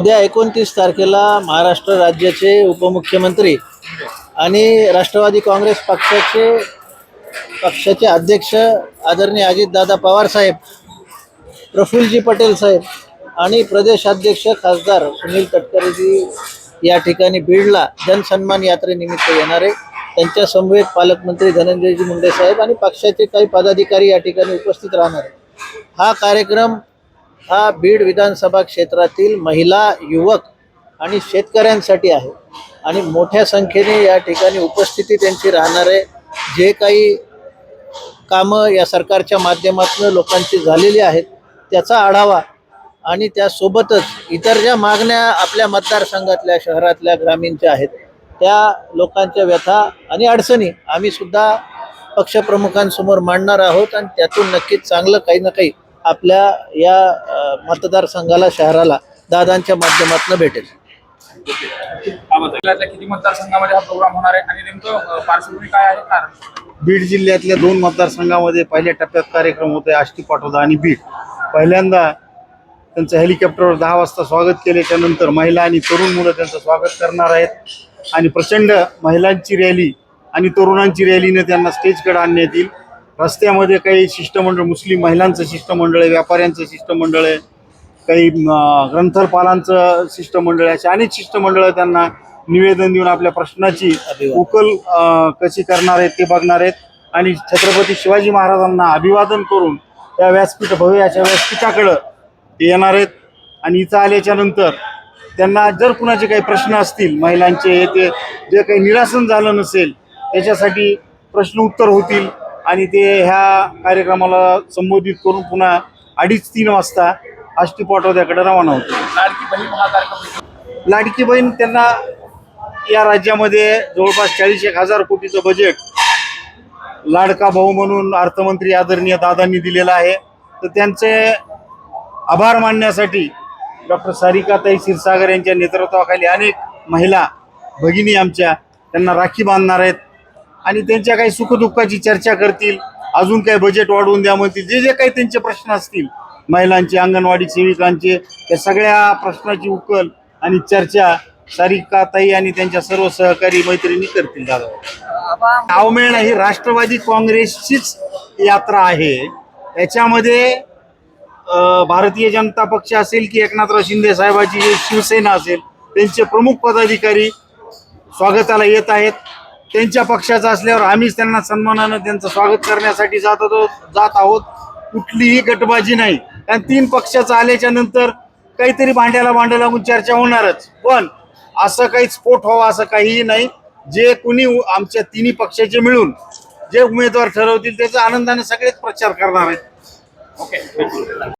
उद्या एकोणतीस तारखेला महाराष्ट्र राज्याचे उपमुख्यमंत्री आणि राष्ट्रवादी काँग्रेस पक्षाचे पक्षाचे अध्यक्ष आदरणीय अजितदादा पवार साहेब प्रफुल्लजी पटेल साहेब आणि प्रदेशाध्यक्ष खासदार सुनील तटकरेजी या ठिकाणी बीडला जनसन्मान यात्रेनिमित्त येणार आहे त्यांच्या समवेत पालकमंत्री धनंजयजी मुंडे साहेब आणि पक्षाचे काही पदाधिकारी या ठिकाणी उपस्थित राहणार आहे हा कार्यक्रम हा बीड विधानसभा क्षेत्रातील महिला युवक आणि शेतकऱ्यांसाठी आहे. आणि मोठ्या संख्येने या ठिकाणी उपस्थिती त्यांची राहणार आहे. जे काही कामं या सरकारच्या माध्यमातून लोकांची झालेली आहेत त्याचा आढावा आणि त्यासोबतच इतर ज्या मागण्या आपल्या मतदारसंघातल्या शहरातल्या ग्रामीणच्या आहेत त्या लोकांच्या व्यथा आणि अडचणी आम्ही सुद्धा पक्षप्रमुखांसमोर मांडणार आहोत आणि त्यातून नक्कीच चांगलं काही ना काही आपल्या या मतदारसंघाला शहराला दादांच्या माध्यमातून भेटेल. किती मतदारसंघामध्ये हा प्रोग्राम होणार आहे? आणि नेमकं अ, पार्श्वभूमी काय आहे? कारण? बीड जिल्ह्यातल्या दोन मतदारसंघामध्ये पहिल्या टप्प्यात कार्यक्रम होते आष्टी पाटोदा आणि बीड. पहिल्यांदा त्यांचं हेलिकॉप्टरवर दहा वाजता स्वागत केल्याच्यानंतर महिला आणि तरुण मुलं त्यांचं स्वागत करणार आहेत. आणि प्रचंड महिलांची रॅली आणि तरुणांची रॅलीने त्यांना स्टेजकडे आणण्यात येईल. रस्त्यामध्ये काही शिष्टमंडळ मुस्लिम महिलांचं शिष्टमंडळ आहे व्यापाऱ्यांचं शिष्टमंडळ आहे काही ग्रंथपालांचं शिष्टमंडळ आहे अशी अनेक शिष्टमंडळं त्यांना निवेदन देऊन आपल्या प्रश्नाची. उकल कशी करणार आहेत ते बघणार आहेत. आणि छत्रपती शिवाजी महाराजांना अभिवादन करून त्या व्यासपीठ भव्य अशा व्यासपीठाकडं ते येणार आहेत. आणि इथं आल्याच्यानंतर त्यांना जर कुणाचे काही प्रश्न असतील महिलांचे ते जे काही निरासन झालं नसेल त्याच्यासाठी प्रश्न उत्तर होतील. आणि ते ह्या कार्यक्रमाला संबोधित करून पुन्हा अडीच तीन वाजता आष्टी पाटोद्याकडे रवाना होतील लाडकी बहीण हा कार्यक्रम लाडकी बहीण त्यांना या राज्यामध्ये जवळपास चाळीस एक हजार कोटीचं बजेट लाडका भाऊ म्हणून अर्थमंत्री आदरणीय दादांनी दिलेलं आहे. तर त्यांचे आभार मानण्यासाठी डॉक्टर सारिकाताई क्षीरसागर यांच्या नेतृत्वाखाली अनेक महिला भगिनी आमच्या त्यांना राखी बांधणार आहेत. आणि त्यांच्या काही सुखदुःखाची चर्चा करतील अजून काही बजेट वाढवून द्या म्हणतील जे जे काही त्यांचे प्रश्न असतील महिलांचे अंगणवाडी सेविकांचे त्या सगळ्या प्रश्नाची उकल आणि चर्चा सारिकाताई आणि त्यांच्या सर्व सहकारी मैत्रिणी करतील दादा. नावमेळ ही राष्ट्रवादी काँग्रेसचीच यात्रा आहे. याच्यामध्ये भारतीय जनता पक्ष असेल की एकनाथराव शिंदे साहेबाची शिवसेना असेल त्यांचे प्रमुख पदाधिकारी स्वागताला येत आहेत. त्यांच्या पक्षाचा असल्यावर आम्हीच त्यांना सन्मानानं त्यांचं स्वागत करण्यासाठी जात होतो जात आहोत. कुठलीही गटबाजी नाही. कारण तीन पक्षाचं आल्याच्यानंतर काहीतरी भांड्याला भांडं लागून चर्चा होणारच. पण असं काही स्फोट व्हावा असं काहीही नाही. जे कुणी आमच्या तिन्ही पक्षाचे मिळून जे उमेदवार ठरवतील त्याचा आनंदाने सगळेच प्रचार करणार आहेत. ओके